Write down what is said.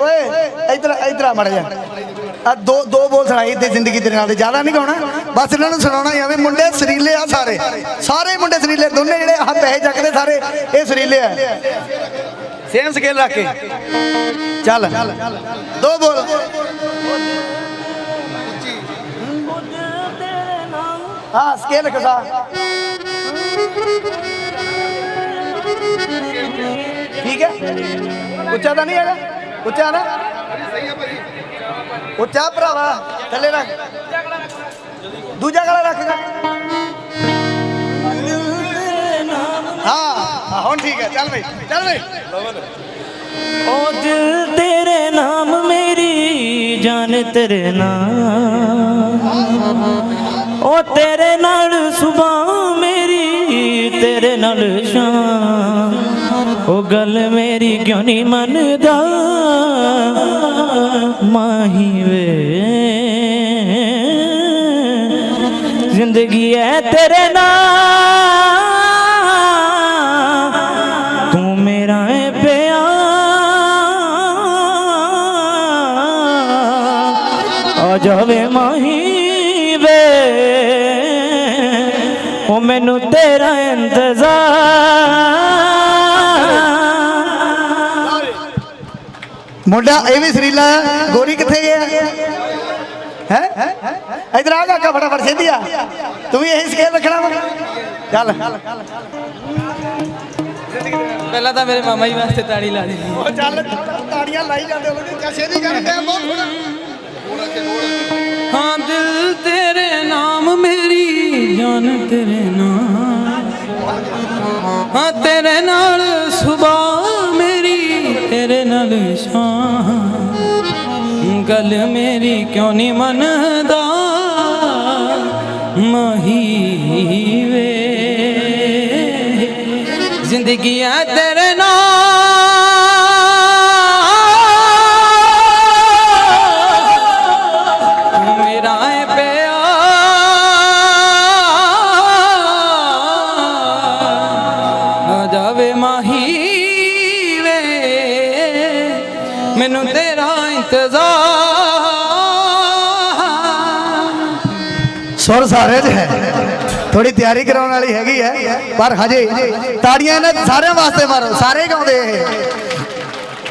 ਓਏ ਇਧਰ ਇਧਰ ਆ ਮੜ ਜਾ ਆ ਦੋ ਦੋ ਬੋਲ ਸੁਣਾਈ ਤੇ ਜ਼ਿੰਦਗੀ ਤੇਰੇ ਨਾਲ ਦੇ। ਜ਼ਿਆਦਾ ਨਹੀਂ ਗਾਉਣਾ। ਬਸ ਇਹਨਾਂ ਨੂੰ ਸੁਣਾਉਣਾ ਹੀ ਆ ਵੀ ਮੁੰਡੇ ਸਰੀਲੇ ਆ ਸਾਰੇ। ਸਾਰੇ ਮੁੰਡੇ ਸਰੀਲੇ ਦੋਨੇ ਜਿਹੜੇ ਆ ਪੈਸੇ ਚੱਕਦੇ ਸਾਰੇ ਇਹ ਸਰੀਲੇ ਆ। ਸੇਮ ਸਕੇਲ ਰੱਖ ਕੇ। ਚੱਲ। ਦੋ ਬੋਲ। ਹਾਂ ਸਕੇਲ ਖਸਾ ਠੀਕ ਹੈ? ਉੱਚਾ ਤਾਂ ਨਹੀਂ ਹੈਗਾ? ਉੱਚਾ ਨਾ। ਉੱਚਾ ਭਰਾਵਾ, ਥੱਲੇ ਰੱਖ। ਦੂਜਾ ਗਲਾ ਰੱਖ ਹਾਂ ਹੁਣ ਠੀਕ ਹੈ, ਚੱਲ ਬਈ ਚੱਲ ਬਈ। ਉਹ ਦਿਲ ਤੇਰੇ ਨਾਮ ਮੇਰੀ, ਜਾਨ ਤੇਰੇ ਨਾਮ। ਉਹ ਤੇਰੇ ਨਾਲ ਸੁਬਾਹ ਮੇਰੀ, ਤੇਰੇ ਨਾਲ ਸ਼ਾਮ। ਉਹ ਗੱਲ ਮੇਰੀ ਕਿਉਂ ਨਹੀਂ ਮੰਨਦਾ? ਮਾਹੀ ਵੇ। ਜ਼ਿੰਦਗੀ ਹੈ ਤੇਰੇ ਨਾਲ। ਤੂੰ ਮੇਰਾ ਹੈ ਪਿਆ ਆ ਜਾਵੇ ਮਾਹੀ ਵੇ। ਉਹ ਮੈਨੂੰ ਤੇਰਾ ਇੰਤਜ਼ਾਰ। ਮੁੰਡਾ ਇਹ ਵੀ ਸਰੀਲਾ। ਗੋਰੀ ਕਿੱਥੇ ਗਿਆ? ਹੈ? ਇਧਰ ਆ ਕਾਕਾ ਫਟਾਫਟ ਸਿੱਧੀ ਆ। ਤੂੰ ਵੀ ਇਹੀ ਸਕੇਲ ਰੱਖਣਾ ਵਾ। ਚੱਲ। ਪਹਿਲਾਂ ਤਾਂ ਮੇਰੇ ਮਾਮਾ ਜੀ ਵਾਸਤੇ ਤਾੜੀ ਲਾ ਦੇ ਉਹ ਚੱਲ ਤਾੜੀਆਂ ਲਾਈ ਜਾਂਦੇ ਹੋ ਕਸ਼ੇ ਦੀ ਕਰਨ ਟਾਈਮ ਬਹੁਤ ਥੋੜਾ ਹਾਂ ਦਿਲ ਤੇਰੇ ਨਾਮ ਮੇਰੀ ਜਾਨ ਤੇਰੇ ਨਾਮ। ਹਾਂ ਤੇਰੇ ਨਾਲ ਸੁਬਾਹ ਮੇਰੀ ਤੇਰੇ ਨਾਲ ਸ਼ਾਮ ਗੱਲ ਮੇਰੀ ਕਿਉਂ ਨਹੀਂ ਮੰਨਦਾ ਮਾਹੀ ਵੇ ਜ਼ਿੰਦਗੀ ਹੈ ਤੇਰੇ ਮੈਨੂੰ ਤੇਰਾ ਇੰਤਜ਼ਾਰ। ਸੁਰ ਸਾਰੇ 'ਚ ਹੈ। ਥੋੜੀ ਤਿਆਰੀ ਕਰਾਉਣ ਵਾਲੀ ਹੈਗੀ ਹੈ, ਪਰ ਹਜੇ ਤਾੜੀਆਂ ਇਹਨਾਂ ਸਾਰਿਆਂ ਵਾਸਤੇ ਮਾਰੋ, ਸਾਰੇ ਗਾਉਂਦੇ ਇਹ।